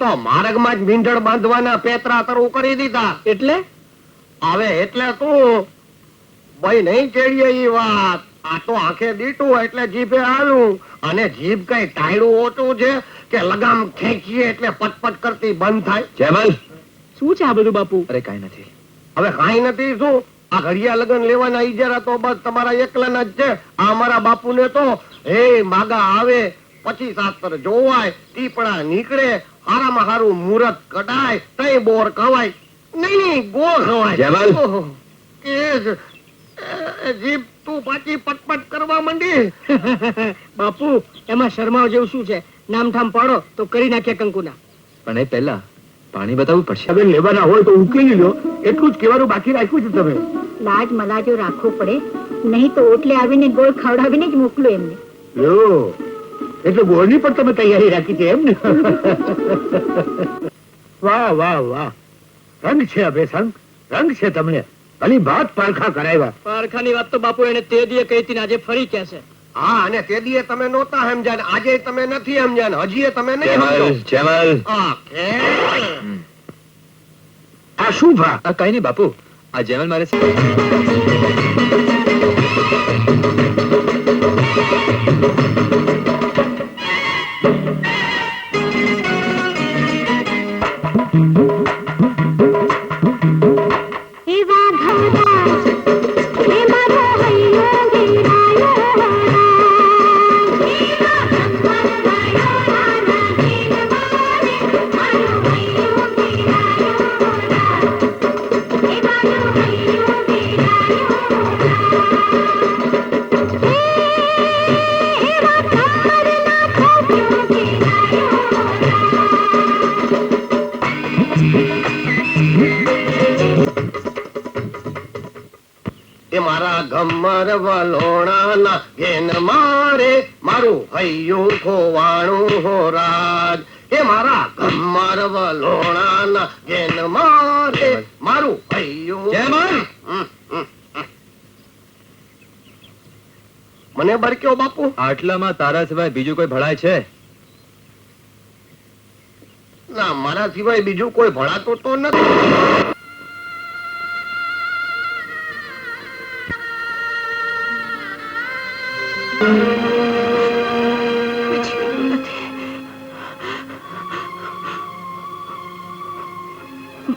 તો માર્ગમાં જ મીંઢળ બાંધવાના પેતરા તરુ કરી દીધા. એટલે? હવે એટલે તું ભાઈ નહીં ચેડીએ ઈ વાત. આ તો આંખે દીટું એટલે જીભે હાલું અને જીભ કઈ ટાયડું ઓછું છે કે લગામ ખેંચીએ એટલે પટપટ કરતી બંધ થાય. જેમલ શું છે આ બધું બાપુ? અરે કાંઈ નથી. હવે કાઈ નથી શું? આ ઘડિયા લગન લેવાના ઈજારા તો બસ તમારા એકલાના જ છે. આ અમારા બાપુને તો હે માગા આવે પછી શાસ્ત્ર જોવાય ટીપડા નીકળે હારામાં હારું મુહૂર્ત કઢાય તઈ બોર ખવાય. નહીં ગો ખવાય. જયમાલ. ઓહો, એ જીભ તું પાછી પટપટ કરવા માંડી. બાપુ એમાં શરમાવ જેવું શું છે? નામઠામ પાડો તો કરી નાખે કંકુના. પણ એ પહેલા પાણી બતાવવું પડશે. હવે લેવાના હોય તો ઉકેલી લો એટલું જ કહેવાનું બાકી રાખ્યું છે તમે. લાજ મલાજો રાખવું પડે. નહીં તો ઓટલે આવીને ગોળ ખવડાવીને જ મોકલો એમને. લો એટલે ગોળની પણ તમે તૈયારી રાખી છે એમ ને વાહ વાહ વાહ. રંગ છે અભેસંગ રંગ છે તમને. ભલી ભાત પારખા કરાવ્યા. પારખાની વાત તો બાપુ એને તે દીએ કહી હતી આજે ફરી કે છે હા અને તે દીએ તમે નહોતા સમજાન આજે તમે નથી સમજાન ને હજીએ તમે નહીં સમજો. જેમલ. આ શું ભા આ કઈ નહીં બાપુ. આ જેમલ મારે છે. ఈ వాఘములు એ મારા ગમર વલોણાના ઘેન મારે મારું હૈયું ખોવાણું હો રાજ એ મારા ગમર વલોણાના ઘેન મારે મારું હૈયું જેમલ! હમ, હમ, હમ. મને બરક્યો બાપુ આટલામાં તારા સિવાય બીજું કોઈ ભળાય છે ના મારા સિવાય બીજું કોઈ ભણાતો તો નથી.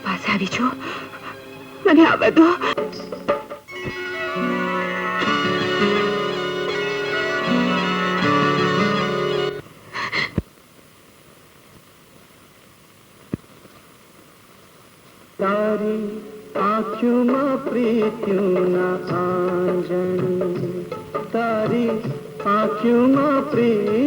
પાછા આવી છો. મને આ બધું તારી આંખમાં પ્રીત્યુના આંજણ તારી આંખમાં પ્રીત